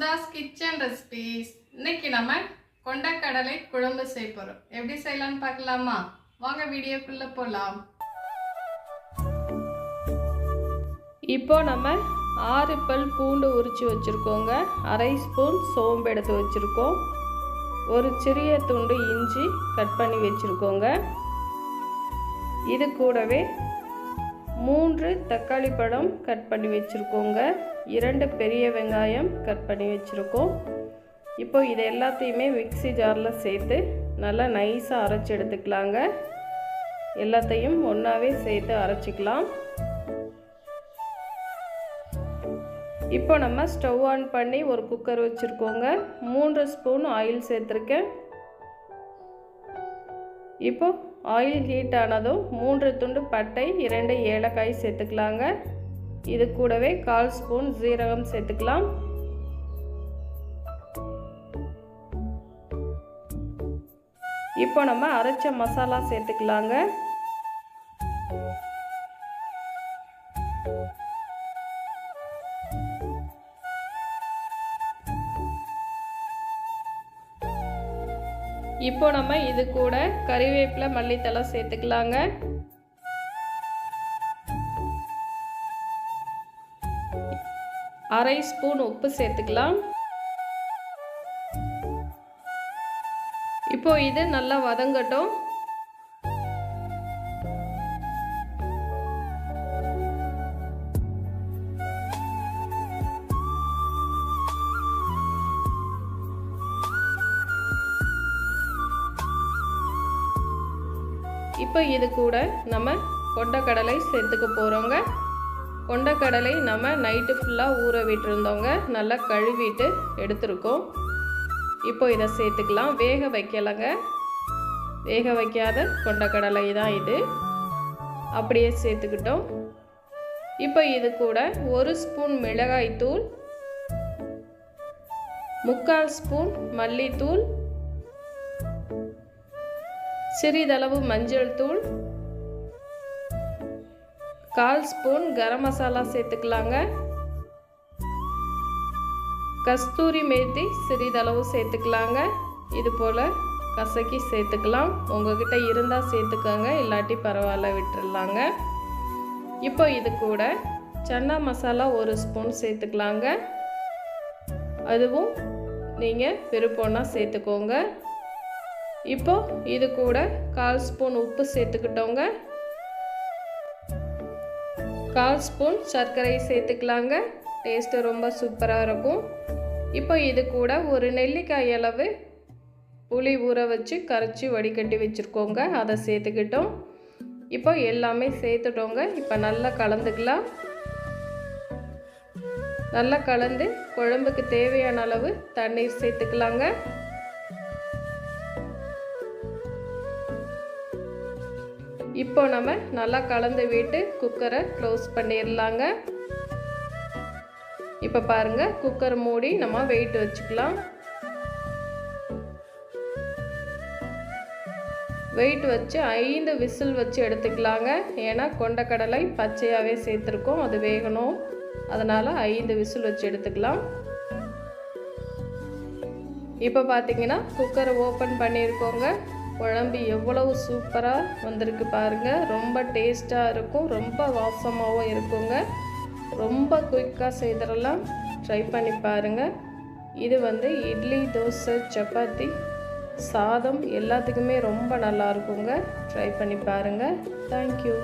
Sudha's kitchen recipes. இன்னைக்கு நம்ம கொண்டக்கடலை குழம்பு செய்ய போறோம். எப்படி செய்யலாம்னு பார்க்கலாமா? வாங்க வீடியோக்குள்ள போலாம். இப்போ நம்ம ஆறு பல் பூண்டு உரித்து வச்சுருக்கோங்க. அரை ஸ்பூன் சோம்பு எடுத்து வச்சுருக்கோம். ஒரு சிறிய துண்டு இஞ்சி கட் பண்ணி வச்சுருக்கோங்க. இது கூடவே மூன்று தக்காளி பழம் கட் பண்ணி வச்சுருக்கோங்க. இரண்டு பெரிய வெங்காயம் கட் பண்ணி வச்சுருக்கோம். இப்போ இது எல்லாத்தையுமே மிக்ஸி ஜாரில் சேர்த்து நல்லா நைஸாக அரைச்சி எடுத்துக்கலாங்க. எல்லாத்தையும் ஒன்றாவே சேர்த்து அரைச்சிக்கலாம். இப்போ நம்ம ஸ்டவ் ஆன் பண்ணி ஒரு குக்கர் வச்சுருக்கோங்க. மூன்று ஸ்பூன் ஆயில் சேர்த்துருக்கேன். இப்போ ஆயில் ஹீட் ஆனதும் மூன்று துண்டு பட்டை இரண்டு ஏலக்காய் சேர்த்துக்கலாங்க. இது கூடவே கால் ஸ்பூன் ஜீரகம் சேர்த்துக்கலாம். இப்போ நம்ம அரைச்ச மசாலா சேர்த்துக்கலாங்க. இப்போ நம்ம இது கூட கறிவேப்பிலை மல்லித்தலை சேர்த்துக்கலாங்க. அரை ஸ்பூன் உப்பு சேர்த்துக்கலாம். இப்போ இது நல்லா வதங்கட்டும். இப்போ இது கூட நம்ம கொண்டக்கடலை சேர்த்துக்க போகிறோங்க கொண்டக்கடலை நம்ம நைட்டு ஃபுல்லாக ஊற விட்டுருந்தோங்க நல்லா கழுவிட்டு எடுத்துருக்கோம். இப்போ இதை சேர்த்துக்கலாம். வேக வைக்கலைங்க. வேக வைக்காத கொண்டக்கடலை தான் இது. அப்படியே சேர்த்துக்கிட்டோம். இப்போ இது கூட ஒரு ஸ்பூன் மிளகாய்த்தூள் முக்கால் ஸ்பூன் மல்லித்தூள் சிறிதளவு மஞ்சள் தூள் கால் ஸ்பூன் கரம் மசாலா சேர்த்துக்கலாங்க. கஸ்தூரி மேத்தி சிறிதளவு சேர்த்துக்கலாங்க. இது போல் கசக்கி சேர்த்துக்கலாம். உங்ககிட்ட இருந்தால் சேர்த்துக்கோங்க இல்லாட்டி பரவாயில்ல விட்டுடலாங்க இப்போ இது கூட சன்னா மசாலா ஒரு ஸ்பூன் சேர்த்துக்கலாங்க. அதுவும் நீங்கள் விருப்பம்னா சேர்த்துக்கோங்க. இப்போ இது கூட கால் ஸ்பூன் உப்பு சேர்த்துக்கிட்டோங்க. கால் ஸ்பூன் சர்க்கரை சேர்த்துக்கலாங்க. டேஸ்ட்டு ரொம்ப சூப்பராக இருக்கும். இப்போ இது கூட ஒரு நெல்லிக்காய் அளவு புளி ஊற வச்சு கரைச்சி வடிகட்டி வச்சுருக்கோங்க. அதை சேர்த்துக்கிட்டோம். இப்போ எல்லாமே சேர்த்துட்டோங்க. இப்போ நல்லா கலந்துக்கலாம். நல்லா கலந்து குழம்புக்கு தேவையான அளவு தண்ணீர் சேர்த்துக்கலாங்க. இப்போ நம்ம நல்லா கலந்து விட்டு குக்கரை க்ளோஸ் பண்ணிடலாங்க. இப்போ பாருங்கள் குக்கர் மூடி நம்ம வெயிட் வச்சுக்கலாம். வெயிட் வச்சு ஐந்து விசில் வச்சு எடுத்துக்கலாங்க. ஏன்னா கொண்டக்கடலை பச்சையாகவே சேர்த்துருக்கோம் அது வேகணும். அதனால் ஐந்து விசில் வச்சு எடுத்துக்கலாம். இப்போ பார்த்தீங்கன்னா குக்கரை ஓப்பன் பண்ணியிருக்கோங்க குழம்பு எவ்வளவு சூப்பராக வந்திருக்கு பாருங்கள் ரொம்ப டேஸ்ட்டாக இருக்கும். ரொம்ப வாசமாகவும் இருக்குங்க. ரொம்ப குயிக்காக செய்திடலாம். ட்ரை பண்ணி பாருங்கள் இது வந்து இட்லி தோசை சப்பாத்தி சாதம் எல்லாத்துக்குமே ரொம்ப நல்லா இருக்குங்க. ட்ரை பண்ணி பாருங்கள் தேங்க்யூ